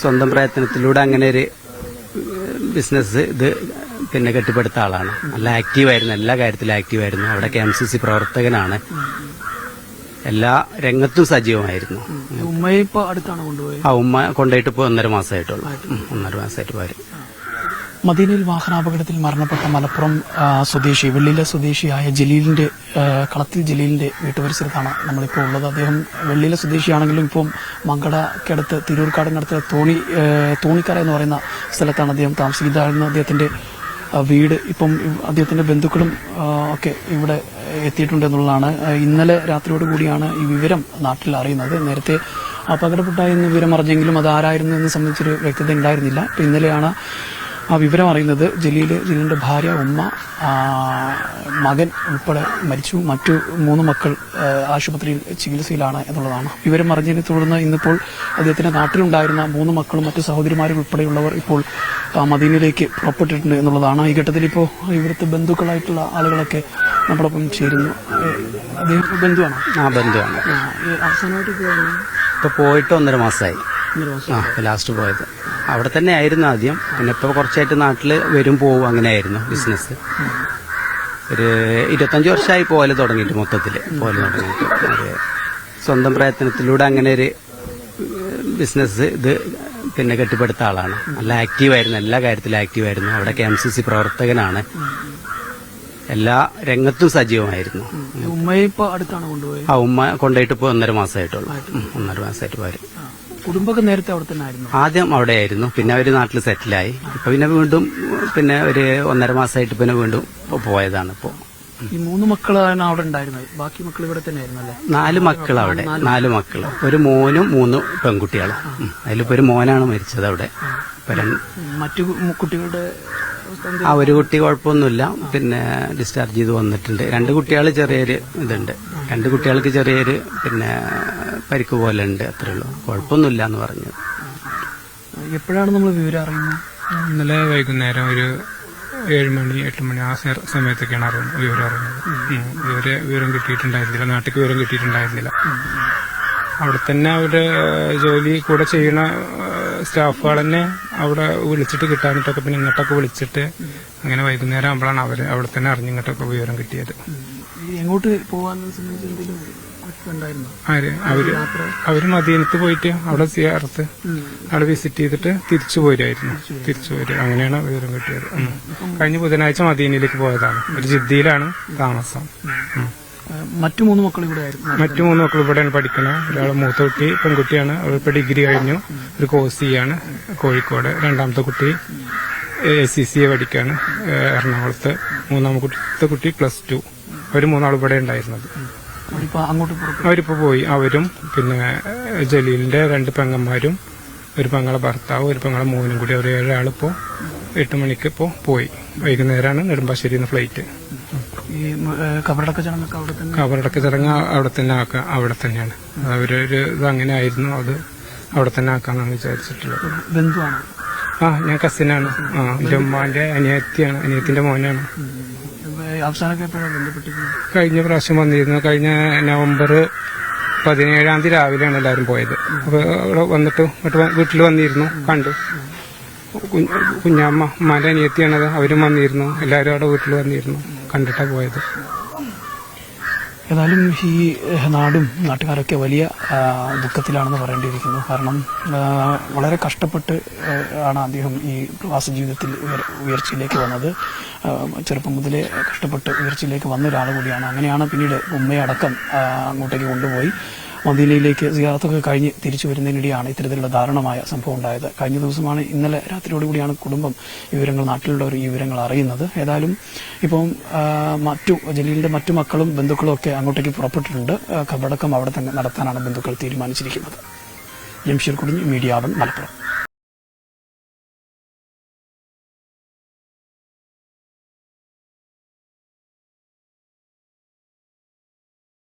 സ്വന്തം പ്രയത്നത്തിലൂടെ അങ്ങനെ ഒരു ബിസിനസ് ഇത് പിന്നെ കെട്ടിപ്പടുത്ത ആളാണ്. നല്ല ആക്റ്റീവായിരുന്നു എല്ലാ കാര്യത്തിലും ആക്റ്റീവായിരുന്നു അവിടെ കെ എം സി സി പ്രവർത്തകനാണ്. എല്ലാ രംഗത്തും സജീവമായിരുന്നു. ഉമ്മയെ ഇപ്പൊ അടുത്താണ് കൊണ്ടുപോയത്? ആ ഉമ്മ കൊണ്ടുപോയിട്ട് ഇപ്പൊ ഒന്നര മാസമായിട്ടുള്ളൂ ഒന്നര മാസമായിട്ട് പോരും. മദീനയിൽ വാഹനാപകടത്തിൽ മരണപ്പെട്ട മലപ്പുറം സ്വദേശി വെള്ളില സ്വദേശിയായ ജലീലിന്റെ കളത്തിൽ ജലീലിന്റെ വീട്ടുപരിസരത്താണ് നമ്മളിപ്പോൾ ഉള്ളത്. അദ്ദേഹം വെള്ളില സ്വദേശിയാണെങ്കിലും ഇപ്പം മങ്കടക്കടുത്ത് തിരൂർക്കാടിനടുത്ത് തോണി തോണിക്കര എന്ന് പറയുന്ന സ്ഥലത്താണ് അദ്ദേഹം താമസിക്കുന്നത്. അദ്ദേഹത്തിന്റെ വീട് ഇപ്പം അദ്ദേഹത്തിന്റെ ബന്ധുക്കളും ഒക്കെ ഇവിടെ എത്തിയിട്ടുണ്ട് എന്നുള്ളതാണ്. ഇന്നലെ രാത്രിയോട് കൂടിയാണ് ഈ വിവരം നാട്ടിൽ അറിയുന്നത്. നേരത്തെ അപകടപ്പെട്ടായിരുന്നു വിവരം അറിഞ്ഞെങ്കിലും അത് ആരായിരുന്നു എന്ന് സംബന്ധിച്ചൊരു വ്യക്തത ഉണ്ടായിരുന്നില്ല. ഇന്നലെയാണ് ആ വിവരം അറിയുന്നത് ജലീൽ ജലീലിന്റെ ഭാര്യ ഉമ്മ മകൻ ഉൾപ്പെടെ മരിച്ചു. മറ്റു മൂന്ന് മക്കൾ ആശുപത്രിയിൽ ചികിത്സയിലാണ് എന്നുള്ളതാണ്. വിവരം അറിഞ്ഞതിനെ തുടർന്ന് ഇന്നിപ്പോൾ അദ്ദേഹത്തിന്റെ നാട്ടിലുണ്ടായിരുന്ന മൂന്ന് മക്കളും മറ്റു സഹോദരിമാരും ഉൾപ്പെടെയുള്ളവർ ഇപ്പോൾ മദീനയിലേക്ക് പുറപ്പെട്ടിട്ടുണ്ട് എന്നുള്ളതാണ്. ഈ ഘട്ടത്തിൽ ഇപ്പോൾ ഇവിടുത്തെ ബന്ധുക്കളായിട്ടുള്ള ആളുകളൊക്കെ നമ്മളൊപ്പം ചേരുന്നു. അദ്ദേഹം ബന്ധുവാണ്? ആ ബന്ധുവാണ്. അവസാനമായിട്ട് ഇപ്പോൾ ഇപ്പൊ പോയിട്ട് ഒന്നര മാസമായി. ആ ലാസ്റ്റ് പോയത്. അവിടെ തന്നെ ആയിരുന്നു ആദ്യം. പിന്നെ ഇപ്പൊ കുറച്ചായിട്ട് നാട്ടിൽ വരും പോവും അങ്ങനെയായിരുന്നു ബിസിനസ് ഒരു ഇരുപത്തഞ്ച് വർഷമായി പോലെ തുടങ്ങിയിട്ട് മൊത്തത്തിൽ പോലെ തുടങ്ങിയിട്ട്. ഒരു സ്വന്തം പ്രയത്നത്തിലൂടെ അങ്ങനെ ഒരു ബിസിനസ് ഇത് പിന്നെ കെട്ടിപ്പടുത്ത ആളാണ്. നല്ല ആക്റ്റീവായിരുന്നു എല്ലാ കാര്യത്തിലും ആക്റ്റീവായിരുന്നു അവിടെ കെ എം സി സി പ്രവർത്തകനാണ്. എല്ലാ രംഗത്തും സജീവമായിരുന്നു. ഉമ്മയെ ഇപ്പൊ അടുത്താണ് കൊണ്ടുപോയത്? ആ ഉമ്മ കൊണ്ടുപോയിട്ട് ഇപ്പോൾ ഒന്നര മാസമായിട്ടുള്ളൂ ഒന്നര മാസമായിട്ട് പോരും കുടുംബമൊക്കെ നേരത്തെ അവിടെ തന്നെ ആയിരുന്നു? ആദ്യം അവിടെ ആയിരുന്നു പിന്നെ അവർ നാട്ടിൽ സെറ്റിലായി. ഇപ്പൊ പിന്നെ വീണ്ടും പിന്നെ ഒരു ഒന്നര മാസമായിട്ട് പിന്നെ വീണ്ടും പോയതാണ് ഇപ്പോ. ഈ മൂന്ന് മക്കളാണ് അവിടെ ഉണ്ടായിരുന്നത്. ബാക്കി മക്കൾ ഇവിടെ തന്നെ ആയിരുന്നു അല്ലേ നാല് മക്കൾ അവിടെ. നാല് മക്കൾ ഒരു മോനും മൂന്ന് പെൺകുട്ടികളും. അതിലിപ്പോ ഒരു മോനാണ് മരിച്ചത് അവിടെ. മറ്റു കുട്ടികളുടെ? ആ ഒരു കുട്ടി കുഴപ്പമൊന്നുമില്ല. പിന്നെ ഡിസ്ചാർജ് ചെയ്ത് വന്നിട്ടുണ്ട്. രണ്ട് കുട്ടികൾ ചെറിയൊരു ഇതുണ്ട്. രണ്ട് കുട്ടികൾക്ക് ചെറിയൊരു പിന്നെ പരിക്ക് പോലെ ഉണ്ട് അത്രേ ഉള്ളൂ. കുഴപ്പമൊന്നുമില്ല എന്ന് പറഞ്ഞു. എപ്പോഴാണ് നമ്മൾ വിവരം അറിയുന്നത്? ഇന്നലെ വൈകുന്നേരം ഒരു ഏഴ് മണി എട്ട് മണി ആ സമയത്തൊക്കെയാണ് അറിയുന്നത് വിവരം അറിയുന്നത്. ഇവരെ വിവരം കിട്ടിയിട്ടുണ്ടായിരുന്നില്ല. നാട്ടിലേക്ക് വിവരം കിട്ടിയിട്ടുണ്ടായിരുന്നില്ല. അവിടെ തന്നെ അവരുടെ ജോലി കൂടെ ചെയ്യുന്ന സ്റ്റാഫുകൾ തന്നെ അവിടെ വിളിച്ചിട്ട് കിട്ടാനിട്ടൊക്കെ പിന്നെ ഇങ്ങോട്ടൊക്കെ വിളിച്ചിട്ട് അങ്ങനെ വൈകുന്നേരം ആകുമ്പോഴാണ് അവർ അവിടെ തന്നെ അറിഞ്ഞിങ്ങോട്ടൊക്കെ വിവരം കിട്ടിയത്. എങ്ങോട്ട് പോകാൻ ആര്? അവർ അവർ മദീനത്ത് പോയിട്ട് അവിടെ സിയാർത്ത് അവിടെ വിസിറ്റ് ചെയ്തിട്ട് തിരിച്ചു പോരായിരുന്നു തിരിച്ചു പോരും. അങ്ങനെയാണ് വിവരം കിട്ടിയത്. കഴിഞ്ഞ ബുധനാഴ്ച മദീനയിലേക്ക് പോയതാണ്. ഒരു ജിദ്ദിയിലാണ് താമസം. മറ്റു മൂന്ന് മക്കൾ ഇവിടെ ആയിരുന്നു. മറ്റു മൂന്ന് മക്കൾ ഇവിടെയാണ് പഠിക്കുന്നത് ഒരാൾ മൂത്ത കുട്ടി പെൺകുട്ടിയാണ്. അവരിപ്പോ ഡിഗ്രി കഴിഞ്ഞു. ഒരു കോഴ്സ് ചെയ്യാണ് കോഴിക്കോട്. രണ്ടാമത്തെ കുട്ടി എ സി സി എ പഠിക്കാണ് എറണാകുളത്ത്. മൂന്നാമത്തെ കുട്ടി പ്ലസ് ടു അവർ മൂന്നാൾ ഇവിടെ ഉണ്ടായിരുന്നത്. അവരിപ്പോ പോയി. അവരും പിന്നെ ജലീലിന്റെ രണ്ട് പെങ്ങന്മാരും ഒരു പെങ്ങളെ ഭർത്താവ് ഒരു പെങ്ങളെ മോനും കൂടി. അവർ ഏഴാളിപ്പോ എട്ട് മണിക്ക് ഇപ്പോ പോയി. വൈകുന്നേരമാണ് നെടുമ്പാശ്ശേരി ഫ്ലൈറ്റ് ഈ കബറടക്ക ചടങ്ങൊക്കെ അവിടെ തന്നെ കബറടക്ക ചടങ്ങ് അവിടെ തന്നെ ആക്കുക അവിടെ തന്നെയാണ് അവരൊരു ഇത് അങ്ങനെ ആയിരുന്നു അത് അവിടെ തന്നെ ആക്കാന്നാണ് വിചാരിച്ചിട്ടുള്ളത് ബന്ധുവാണ് ആ ഞാൻ കസിനാണ് ആ ജമ്മാന്റെ ഉമ്മാന്റെ അനിയത്തിയാണ് അനിയത്തിന്റെ മോനാണ് അവസാനമൊക്കെ എപ്പോഴാണ് ബന്ധപ്പെട്ടിരുന്നത് കഴിഞ്ഞ പ്രാവശ്യം വന്നിരുന്നു കഴിഞ്ഞ നവംബർ പതിനേഴാം തീയതി രാവിലെയാണ് എല്ലാവരും പോയത് അപ്പൊ അവിടെ വന്നിട്ട് വീട്ടിൽ വന്നിരുന്നു കണ്ടു കുഞ്ഞാമ്മ ഉമ്മാന്റെ അനിയത്തിയാണത്. അവരും വന്നിരുന്നു. എല്ലാവരും അവിടെ വീട്ടിൽ വന്നിരുന്നു. കണ്ടിട്ടാ പോയത്. ഏതായാലും ഈ നാടും നാട്ടുകാരൊക്കെ വലിയ ദുഃഖത്തിലാണെന്ന് പറയേണ്ടിയിരിക്കുന്നു. കാരണം വളരെ കഷ്ടപ്പെട്ട് ആണ് അദ്ദേഹം ഈ പ്രവാസ ജീവിതത്തിൽ ഉയർച്ചയിലേക്ക് വന്നത്. ചെറുപ്പം മുതലേ കഷ്ടപ്പെട്ട് ഉയർച്ചയിലേക്ക് വന്ന ഒരാൾ കൂടിയാണ് അങ്ങനെയാണ് പിന്നീട് ഉമ്മയടക്കം അങ്ങോട്ടേക്ക് കൊണ്ടുപോയി. മദീനയിലേക്ക് സിയാറത്തൊക്കെ കഴിഞ്ഞ് തിരിച്ചു വരുന്നതിനിടെയാണ് ഇത്തരത്തിലുള്ള ദാരുണമായ സംഭവം ഉണ്ടായത്. കഴിഞ്ഞ ദിവസമാണ് ഇന്നലെ രാത്രിയോടുകൂടിയാണ് കുടുംബം വിവരങ്ങൾ നാട്ടിലുള്ളവർ ഈ വിവരങ്ങൾ അറിയുന്നത്. ഏതായാലും ഇപ്പം മറ്റു ജലീലിന്റെ മറ്റു മക്കളും ബന്ധുക്കളും ഒക്കെ അങ്ങോട്ടേക്ക് പുറപ്പെട്ടിട്ടുണ്ട്. കബടക്കം അവിടെ തന്നെ നടത്താനാണ് ബന്ധുക്കൾ തീരുമാനിച്ചിരിക്കുന്നത്. ജംഷീർ കുടിഞ്ഞ് മീഡിയ മലപ്പുറം.